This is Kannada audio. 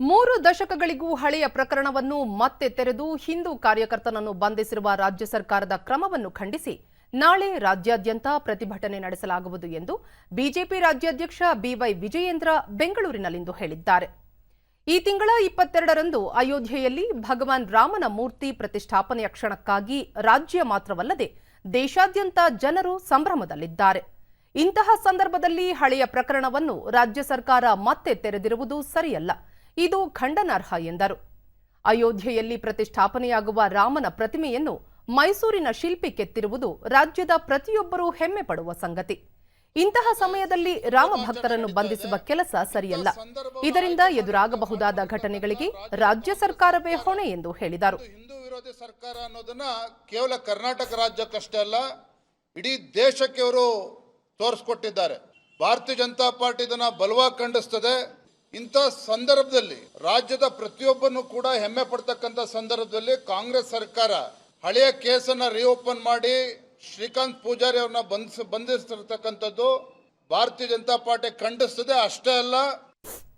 ಮೂರು ದಶಕಗಳಿಗೂ ಹಳೆಯ ಪ್ರಕರಣವನ್ನು ಮತ್ತೆ ತೆರೆದು ಹಿಂದೂ ಕಾರ್ಯಕರ್ತನನ್ನು ಬಂಧಿಸಿರುವ ರಾಜ್ಯ ಸರ್ಕಾರದ ಕ್ರಮವನ್ನು ಖಂಡಿಸಿ ನಾಳೆ ರಾಜ್ಯಾದ್ಯಂತ ಪ್ರತಿಭಟನೆ ನಡೆಸಲಾಗುವುದು ಎಂದು ಬಿಜೆಪಿ ರಾಜ್ಯಾಧ್ಯಕ್ಷ ಬಿವೈ ವಿಜಯೇಂದ್ರ ಬೆಂಗಳೂರಿನಲ್ಲಿಂದು ಹೇಳಿದ್ದಾರೆ. ಈ ತಿಂಗಳ ಇಪ್ಪತ್ತೆರಡರಂದು ಅಯೋಧ್ಯೆಯಲ್ಲಿ ಭಗವಾನ್ ರಾಮನ ಮೂರ್ತಿ ಪ್ರತಿಷ್ಠಾಪನೆಯ ಕ್ಷಣಕ್ಕಾಗಿ ರಾಜ್ಯ ಮಾತ್ರವಲ್ಲದೆ ದೇಶಾದ್ಯಂತ ಜನರು ಸಂಭ್ರಮದಲ್ಲಿದ್ದಾರೆ. ಇಂತಹ ಸಂದರ್ಭದಲ್ಲಿ ಹಳೆಯ ಪ್ರಕರಣವನ್ನು ರಾಜ್ಯ ಸರ್ಕಾರ ಮತ್ತೆ ತೆರೆದಿರುವುದು ಸರಿಯಲ್ಲ. ಇದು ಖಂಡನಾರ್ಹ ಎಂದರು. ಅಯೋಧ್ಯೆಯಲ್ಲಿ ಪ್ರತಿಷ್ಠಾಪನೆಯಾಗುವ ರಾಮನ ಪ್ರತಿಮೆಯನ್ನು ಮೈಸೂರಿನ ಶಿಲ್ಪಿ ಕೆತ್ತಿರುವುದು ರಾಜ್ಯದ ಪ್ರತಿಯೊಬ್ಬರೂ ಹೆಮ್ಮೆ ಪಡುವ ಸಂಗತಿ. ಇಂತಹ ಸಮಯದಲ್ಲಿ ರಾಮ ಭಕ್ತರನ್ನು ಬಂಧಿಸುವ ಕೆಲಸ ಸರಿಯಲ್ಲ. ಇದರಿಂದ ಎದುರಾಗಬಹುದಾದ ಘಟನೆಗಳಿಗೆ ರಾಜ್ಯ ಸರ್ಕಾರವೇ ಹೊಣೆ ಎಂದು ಹೇಳಿದರು. ಹಿಂದೂ ವಿರೋಧಿ ಸರ್ಕಾರ ಅನ್ನೋದನ್ನ ಕೇವಲ ಕರ್ನಾಟಕ ರಾಜ್ಯಕ್ಕಷ್ಟೇ ಅಲ್ಲ, ಇಡೀ ದೇಶಕ್ಕೆ ಅವರು ತೋರಿಸ್ಕೊಟ್ಟಿದ್ದಾರೆ. ಭಾರತೀಯ ಜನತಾ ಪಾರ್ಟಿ ಇದನ್ನ ಬಲವಾಗಿ ಖಂಡಿಸ್ತದೆ. ಇಂಥ ಸಂದರ್ಭದಲ್ಲಿ ರಾಜ್ಯದ ಪ್ರತಿಯೊಬ್ಬನು ಕೂಡ ಹೆಮ್ಮೆ ಪಡ್ತಕ್ಕಂಥ ಸಂದರ್ಭದಲ್ಲಿ ಕಾಂಗ್ರೆಸ್ ಸರ್ಕಾರ ಹಳೆಯ ಕೇಸನ್ನ ರಿಓಪನ್ ಮಾಡಿ ಶ್ರೀಕಾಂತ್ ಪೂಜಾರಿ ಅವ್ರನ್ನ ಬಂಧಿಸ್ ಬಂಧಿಸಿರ್ತಕ್ಕಂಥದ್ದು ಭಾರತೀಯ ಜನತಾ ಪಾರ್ಟಿ ಖಂಡಿಸ್ತದೆ. ಅಷ್ಟೇ ಅಲ್ಲ